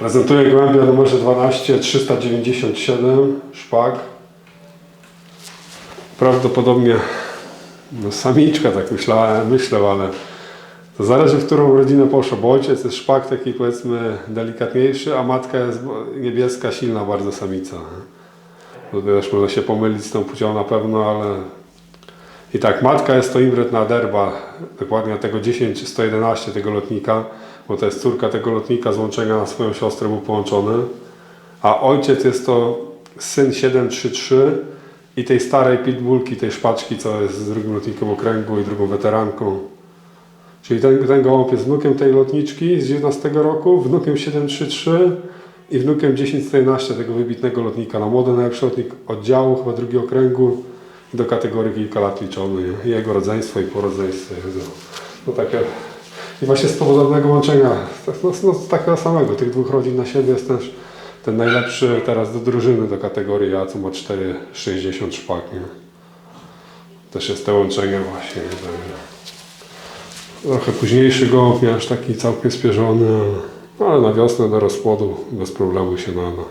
Prezentuję gołębia numerze 12 397 szpak. Prawdopodobnie no, samiczka, tak myślałem, myślę, ale to zależy w którą rodzinę poszło, bo ojciec jest szpak taki powiedzmy delikatniejszy, a matka jest niebieska, silna bardzo samica. To też można się pomylić z tą płcią na pewno, ale i tak, matka jest to Imret Naderba, dokładnie tego 10-111 tego lotnika, bo to jest córka tego lotnika, z łączenia swoją siostrę był połączony. A ojciec jest to syn 733 i tej starej pitbullki, tej szpaczki, co jest z drugim lotnikiem okręgu i drugą weteranką. Czyli ten, ten gołąb jest wnukiem tej lotniczki z 19 roku, wnukiem 733 i wnukiem 1011 tego wybitnego lotnika. Na młody najlepszy lotnik oddziału, chyba drugi okręgu do kategorii kilka lat liczony. Jego rodzeństwo i porodzeństwo. No takie. I właśnie z podobnego łączenia, no, no, takiego samego, tych dwóch rodzin na siebie jest też ten najlepszy teraz do drużyny do kategorii A, co ma 4,60 szpak. Nie? Też jest to łączenie właśnie. Trochę późniejszy gołąb, nie aż taki całkiem spierzony, ale- ale na wiosnę do rozpłodu bez problemu się nada.